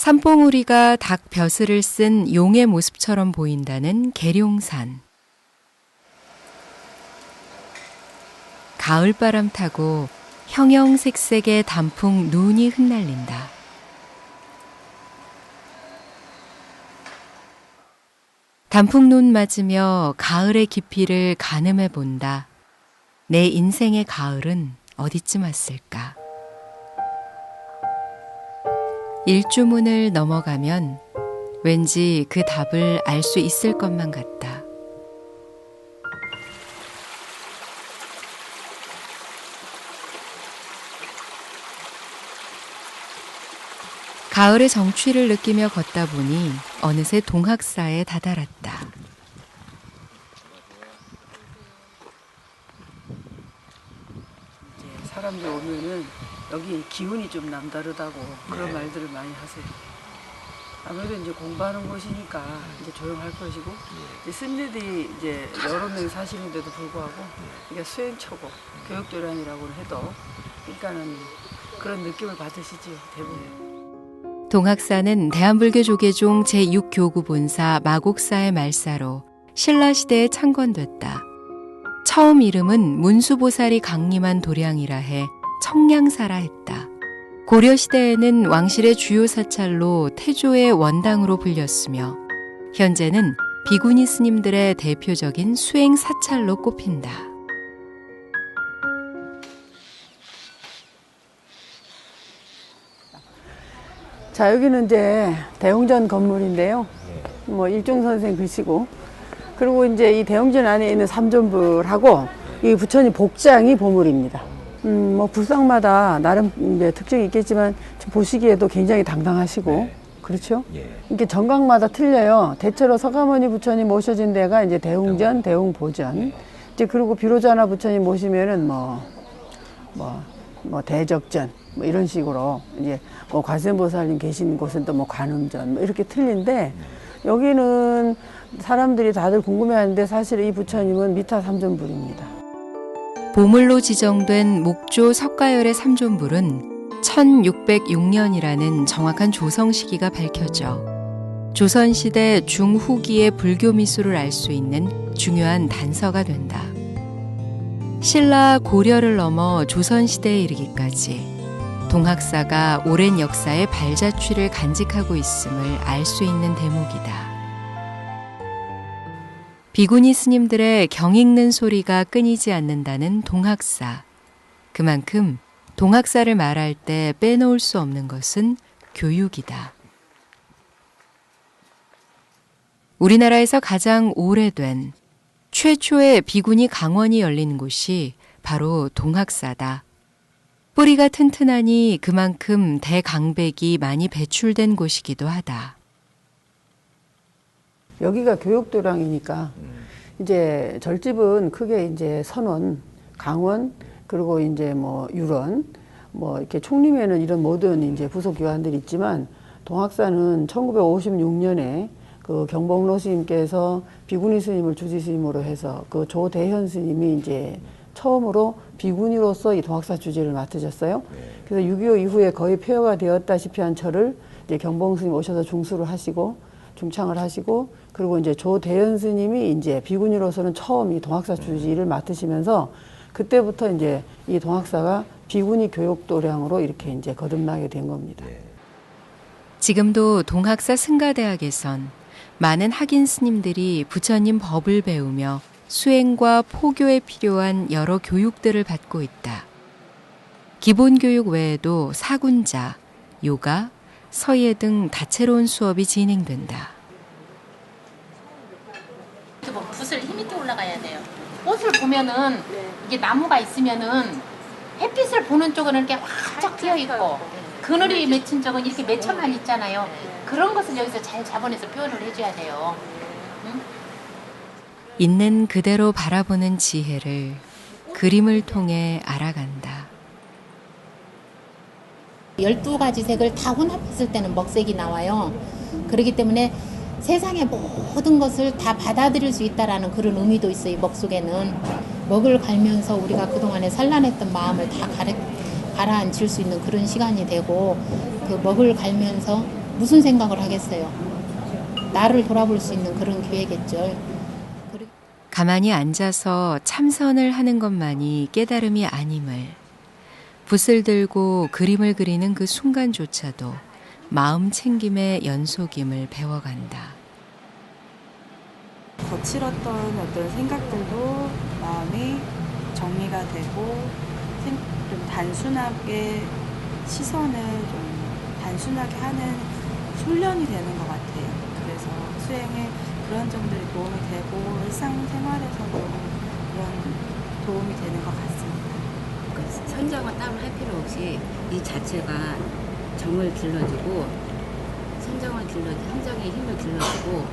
산봉우리가 닭 벼슬을 쓴 용의 모습처럼 보인다는 계룡산. 가을바람 타고 형형색색의 단풍 눈이 흩날린다. 단풍 눈 맞으며 가을의 깊이를 가늠해 본다. 내 인생의 가을은 어디쯤 왔을까? 일주문을 넘어가면 왠지 그 답을 알 수 있을 것만 같다. 가을의 정취를 느끼며 걷다 보니 어느새 동학사에 다다랐다. 사람들 오면은 여기 기운이 좀 남다르다고 그런 네. 말들을 많이 하세요. 아무래도 이제 공부하는 곳이니까 이제 조용할 것이고 이제 스님들이 이제 여러 명이 사시는데도 불구하고 이게 수행처고 교육도량이라고는 해도 그러니까는 그런 느낌을 받으시지 대부분. 동학사는 대한불교 조계종 제6교구 본사 마곡사의 말사로 신라시대에 창건됐다. 처음 이름은 문수보살이 강림한 도량이라 해 청량사라 했다. 고려시대에는 왕실의 주요 사찰로 태조의 원당으로 불렸으며 현재는 비구니 스님들의 대표적인 수행 사찰로 꼽힌다. 자 여기는 이제 대웅전 건물인데요. 뭐 일종 선생 글씨고 그리고 이제 이 대웅전 안에 있는 삼존불하고 이 부처님 복장이 보물입니다. 음, 뭐 불상마다 나름 이제 특징이 있겠지만 좀 보시기에도 굉장히 당당하시고 네. 그렇죠. 예. 이렇게 정각마다 틀려요. 대체로 서가모니 부처님 모셔진 데가 이제 대웅전, 대웅보전. 이제 그리고 비로자나 부처님 모시면은 뭐, 뭐, 뭐 대적전, 뭐 이런 식으로 이제 뭐 관세음보살님 계신 곳은 또 뭐 관음전, 뭐 이렇게 틀린데 여기는 사람들이 다들 궁금해하는데 사실 이 부처님은 미타 삼존불입니다. 보물로 지정된 목조 석가열의 삼존불은 1606년이라는 정확한 조성 시기가 밝혀져 조선시대 중후기의 불교 미술을 알 수 있는 중요한 단서가 된다. 신라 고려를 넘어 조선시대에 이르기까지 동학사가 오랜 역사의 발자취를 간직하고 있음을 알 수 있는 대목이다. 비구니 스님들의 경 읽는 소리가 끊이지 않는다는 동학사. 그만큼 동학사를 말할 때 빼놓을 수 없는 것은 교육이다. 우리나라에서 가장 오래된 최초의 비구니 강원이 열린 곳이 바로 동학사다. 뿌리가 튼튼하니 그만큼 대강백이 많이 배출된 곳이기도 하다. 여기가 교육도량이니까 이제 절집은 크게 이제 선원, 강원, 그리고 이제 뭐 유런, 뭐 이렇게 총림에는 이런 모든 이제 부속 기관들이 있지만 동학사는 1956년에 그 경복로 스님께서 비구니 스님을 주지 스님으로 해서 그 조대현 스님이 이제 처음으로 비구니로서 이 동학사 주지를 맡으셨어요. 그래서 6.25 이후에 거의 폐허가 되었다시피 한 철을 이제 경복 스님 오셔서 중수를 하시고 중창을 하시고 그리고 이제 조대현 스님이 이제 비구니로서는 처음 이 동학사 주지를 맡으시면서 그때부터 이제 이 동학사가 비구니 교육 도량으로 이렇게 이제 거듭나게 된 겁니다. 지금도 동학사 승가대학에선 많은 학인 스님들이 부처님 법을 배우며 수행과 포교에 필요한 여러 교육들을 받고 있다. 기본 교육 외에도 사군자, 요가, 서예 등 다채로운 수업이 진행된다. 이렇게 뭐 붓을 힘 있게 올라가야 돼요. 꽃을 보면은 이게 나무가 있으면은 햇빛을 보는 쪽은 이렇게 활짝 피어 있고 그늘이 맺힌 쪽은 이렇게 맺혀만 있잖아요. 그런 것을 여기서 잘 잡아내서 표현을 해줘야 돼요. 있는 그대로 바라보는 지혜를 그림을 통해 알아간다. 12가지 색을 다 혼합했을 때는 먹색이 나와요. 그렇기 때문에 세상의 모든 것을 다 받아들일 수 있다라는 그런 의미도 있어요. 먹 속에는 먹을 갈면서 우리가 그동안에 산란했던 마음을 다 가라, 가라앉힐 수 있는 그런 시간이 되고 그 먹을 갈면서 무슨 생각을 하겠어요. 나를 돌아볼 수 있는 그런 기회겠죠. 가만히 앉아서 참선을 하는 것만이 깨달음이 아님을 붓을 들고 그림을 그리는 그 순간조차도 마음 챙김의 연속임을 배워간다. 거칠었던 어떤 생각들도 마음이 정리가 되고 생- 좀 단순하게 시선을 좀 단순하게 하는 훈련이 되는 것 같아요. 그래서 수행에 그런 점들이 도움이 되고 일상생활에서도 그런 도움이 되는 것 같습니다. 그 선정을 따로 할 필요 없이 이 자체가 정을 길러주고 선정을 길러 선정의 힘을 길러주고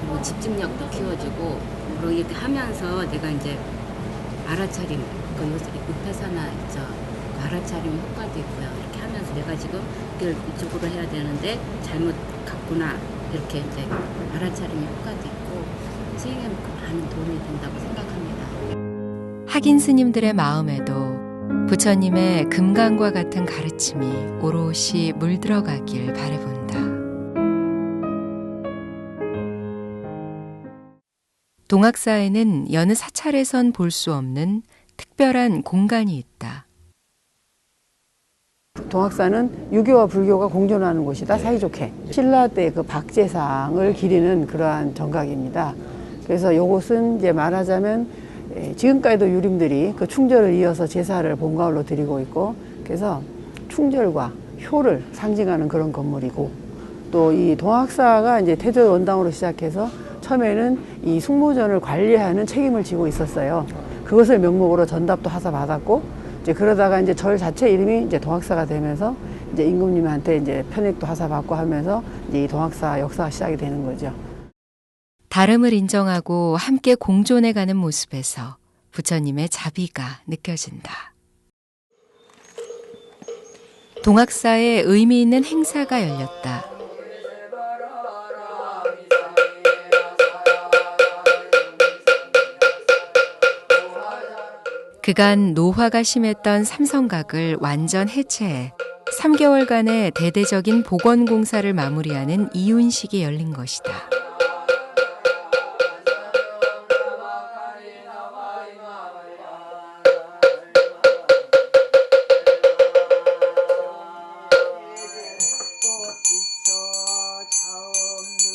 그리고 집중력도 키워주고 그리고 이렇게 하면서 내가 이제 알아차림 그 요새 읍회사나 저 알아차림 효과도 있고요 이렇게 하면서 내가 지금 이걸 이쪽으로 해야 되는데 잘못 갔구나 이렇게 이제 알아차림 효과도 있고 수행에 많은 도움이 된다고 생각합니다. 학인 스님들의 마음에도 부처님의 금강과 같은 가르침이 오롯이 물들어가길 바라본다. 동학사에는 여느 사찰에선 볼 수 없는 특별한 공간이 있다. 동학사는 유교와 불교가 공존하는 곳이다 사이좋게 신라 때 그 박제상을 기리는 그러한 정각입니다. 그래서 이곳은 이제 말하자면 에, 지금까지도 유림들이 그 충절을 이어서 제사를 본가울로 드리고 있고 그래서 충절과 효를 상징하는 그런 건물이고 또 이 동학사가 이제 태조 원당으로 시작해서 처음에는 이 숙모전을 관리하는 책임을 지고 있었어요. 그것을 명목으로 전답도 하사 받았고 이제 그러다가 이제 절 자체 이름이 이제 동학사가 되면서 이제 임금님한테 이제 편액도 하사 받고 하면서 이제 이 동학사 역사가 시작이 되는 거죠. 다름을 인정하고 함께 공존해가는 모습에서 부처님의 자비가 느껴진다. 동학사에 의미 있는 행사가 열렸다. 그간 노화가 심했던 삼성각을 완전 해체해 3개월간의 대대적인 복원 공사를 마무리하는 이윤식이 열린 것이다.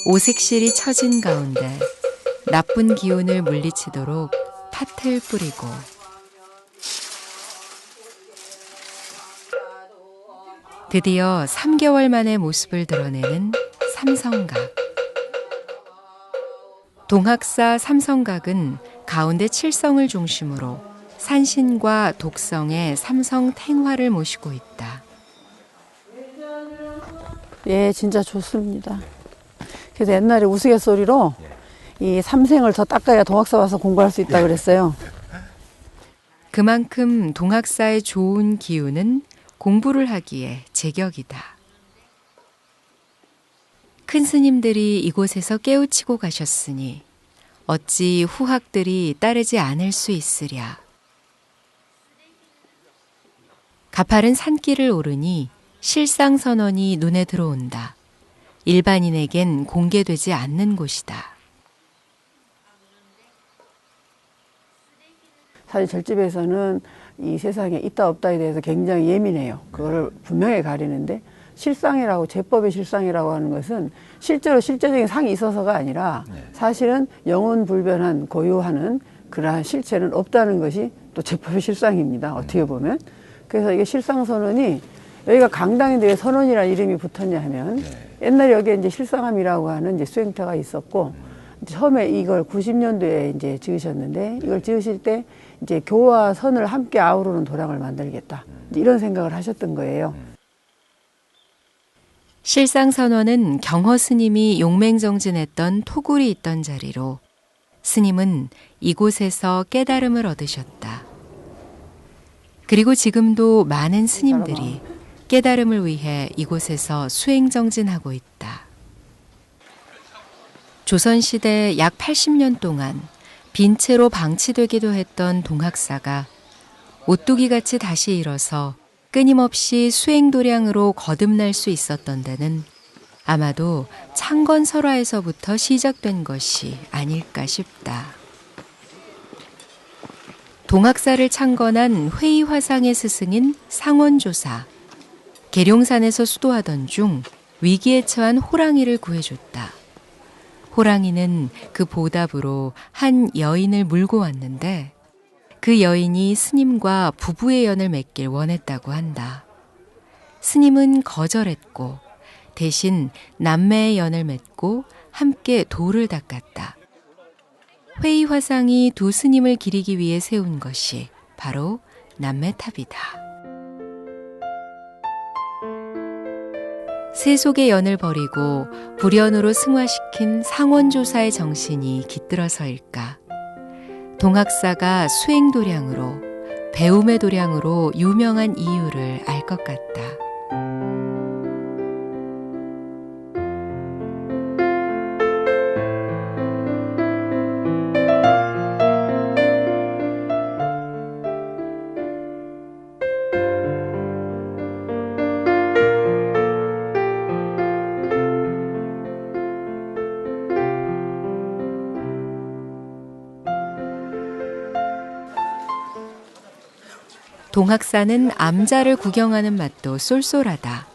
오색실이 처진 가운데 나쁜 기운을 물리치도록 팥을 뿌리고 드디어 3개월 만에 모습을 드러내는 삼성각. 동학사 삼성각은 가운데 칠성을 중심으로 산신과 독성의 삼성 탱화를 모시고 있다. 예, 진짜 좋습니다. 그래서 옛날에 우스갯소리로 이 삼생을 더 닦아야 동학사 와서 공부할 수 있다 그랬어요. 그만큼 동학사의 좋은 기운은 공부를 하기에 제격이다. 큰 스님들이 이곳에서 깨우치고 가셨으니 어찌 후학들이 따르지 않을 수 있으랴. 가파른 산길을 오르니 실상선언이 눈에 들어온다. 일반인에겐 공개되지 않는 곳이다. 사실 절집에서는 이 세상에 있다 없다에 대해서 굉장히 예민해요. 그거를 분명히 가리는데 실상이라고 제법의 실상이라고 하는 것은 실제로 실제적인 상이 있어서가 아니라 사실은 영원 불변한 고유하는 그러한 실체는 없다는 것이 또 제법의 실상입니다. 어떻게 보면 그래서 이게 실상 선언이 여기가 강당인데 왜 선언이라는 이름이 붙었냐 하면 옛날에 여기에 이제 실상함이라고 하는 이제 수행터가 있었고 처음에 이걸 90년도에 이제 지으셨는데 이걸 지으실 때 이제 교와 선을 함께 아우르는 도량을 만들겠다. 이런 생각을 하셨던 거예요. 실상 선원은 경허 스님이 용맹정진했던 토굴이 있던 자리로 스님은 이곳에서 깨달음을 얻으셨다. 그리고 지금도 많은 스님들이 깨달음을 위해 이곳에서 수행정진하고 있다. 조선시대 약 80년 동안 빈 채로 방치되기도 했던 동학사가 오뚜기 같이 다시 일어서 끊임없이 수행도량으로 거듭날 수 있었던 데는 아마도 창건 설화에서부터 시작된 것이 아닐까 싶다. 동학사를 창건한 회의화상의 스승인 상원조사. 계룡산에서 수도하던 중 위기에 처한 호랑이를 구해줬다. 호랑이는 그 보답으로 한 여인을 물고 왔는데 그 여인이 스님과 부부의 연을 맺길 원했다고 한다. 스님은 거절했고 대신 남매의 연을 맺고 함께 돌을 닦았다. 회의 화상이 두 스님을 기리기 위해 세운 것이 바로 남매탑이다. 세속의 연을 버리고 불연으로 승화시킨 상원조사의 정신이 깃들어서일까. 동학사가 수행도량으로 배움의 도량으로 유명한 이유를 알 것 같다. 동학사는 암자를 구경하는 맛도 쏠쏠하다.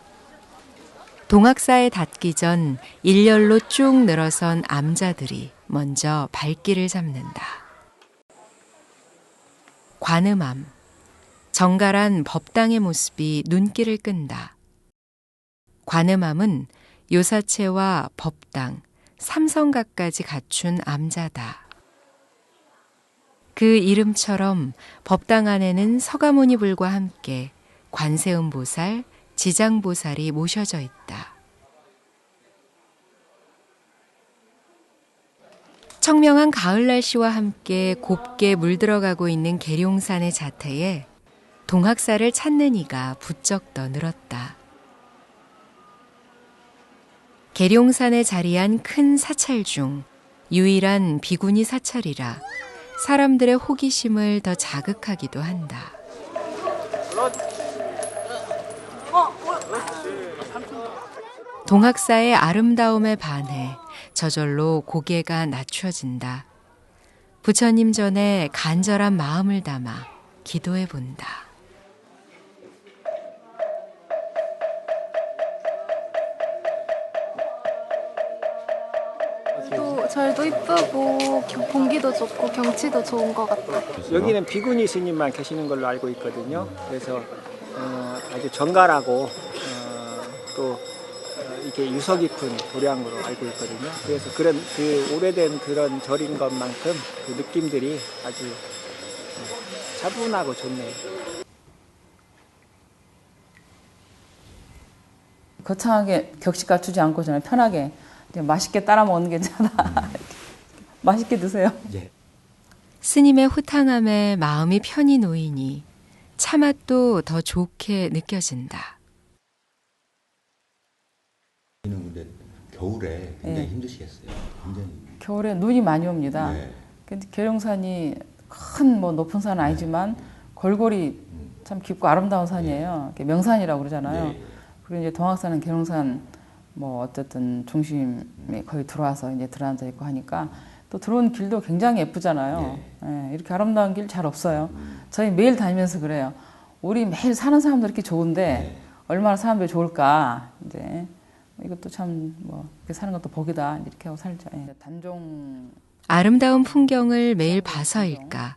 동학사에 닿기 전 일렬로 쭉 늘어선 암자들이 먼저 발길을 잡는다. 관음암. 정갈한 법당의 모습이 눈길을 끈다. 관음암은 요사체와 법당, 삼성각까지 갖춘 암자다. 그 이름처럼 법당 안에는 서가모니불과 함께 관세음보살, 지장보살이 모셔져 있다. 청명한 가을 날씨와 함께 곱게 물들어가고 있는 계룡산의 자태에 동학사를 찾는 이가 부쩍 더 늘었다. 계룡산에 자리한 큰 사찰 중 유일한 비구니 사찰이라 사람들의 호기심을 더 자극하기도 한다. 동학사의 아름다움에 반해 저절로 고개가 낮춰진다. 부처님 전에 간절한 마음을 담아 기도해 본다. 절도 이쁘고 겨- 공기도 좋고 경치도 좋은 것 같아요. 여기는 비구니 스님만 계시는 걸로 알고 있거든요. 그래서 어, 아주 정갈하고 어, 또 어, 이렇게 유서 깊은 도량으로 알고 있거든요. 그래서 그런 그 오래된 그런 절인 것만큼 그 느낌들이 아주 어, 차분하고 좋네요. 거창하게 격식 갖추지 않고 저는 편하게 맛있게 따라 먹는 게 괜찮아. 맛있게 드세요. 스님의 호탕함에 마음이 편히 놓이니 차 맛도 더 좋게 느껴진다. 는 근데 겨울에 굉장히 네. 힘드시겠어요. 굉장히. 겨울에 눈이 많이 옵니다. 네. 근데 계룡산이 큰 뭐 높은 산은 아니지만 골골이 참 깊고 아름다운 산이에요. 이렇게 명산이라고 그러잖아요. 네. 그리고 이제 동학산은 계룡산 뭐 어쨌든 중심에 거의 들어와서 이제 들어앉아 있고 하니까 또 들어온 길도 굉장히 예쁘잖아요. 예, 이렇게 아름다운 길 잘 없어요. 저희 매일 다니면서 그래요. 우리 매일 사는 사람도 이렇게 좋은데 얼마나 사람들이 좋을까 이제 이것도 참 뭐 이렇게 사는 것도 복이다 이렇게 하고 살죠. 예. 단종 아름다운 풍경을 매일 봐서일까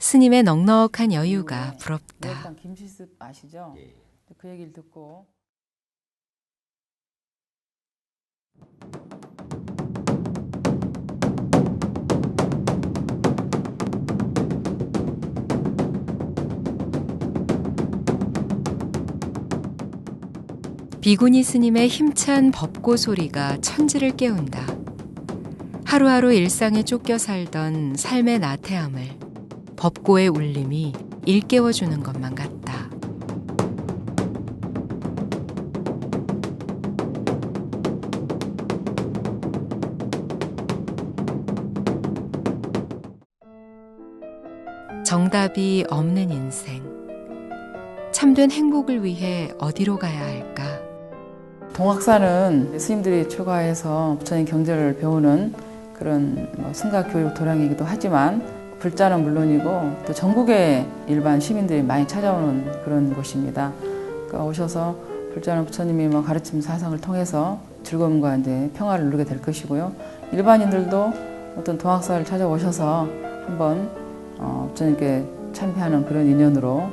스님의 넉넉한 여유가 부럽다. 일단 김시습 아시죠? 그 얘기를 듣고 비구니 스님의 힘찬 법고 소리가 천지를 깨운다. 하루하루 일상에 쫓겨 살던 삶의 나태함을 법고의 울림이 일깨워주는 것만 같다. 정답이 없는 인생. 참된 행복을 위해 어디로 가야 할까? 동학사는 스님들이 초과해서 부처님 경제를 배우는 그런 뭐 승가 교육 도량이기도 하지만 불자는 물론이고 또 전국의 일반 시민들이 많이 찾아오는 그런 곳입니다. 그러니까 오셔서 불자는 부처님이 뭐 가르침 사상을 통해서 즐거움과 이제 평화를 누리게 될 것이고요. 일반인들도 어떤 동학사를 찾아오셔서 한번 어, 부처님께 참배하는 그런 인연으로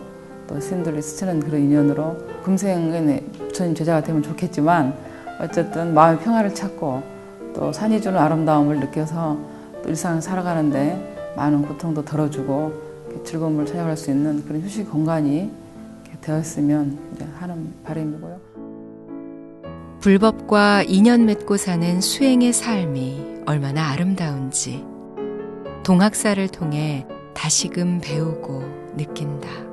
또 스님들이 스치는 그런 인연으로 금생에 부처님 제자가 되면 좋겠지만 어쨌든 마음의 평화를 찾고 또 산이 주는 아름다움을 느껴서 또 일상을 살아가는데 많은 고통도 덜어주고 즐거움을 찾아갈 수 있는 그런 휴식 공간이 되었으면 하는 바람이고요. 불법과 인연 맺고 사는 수행의 삶이 얼마나 아름다운지 동학사를 통해 다시금 배우고 느낀다.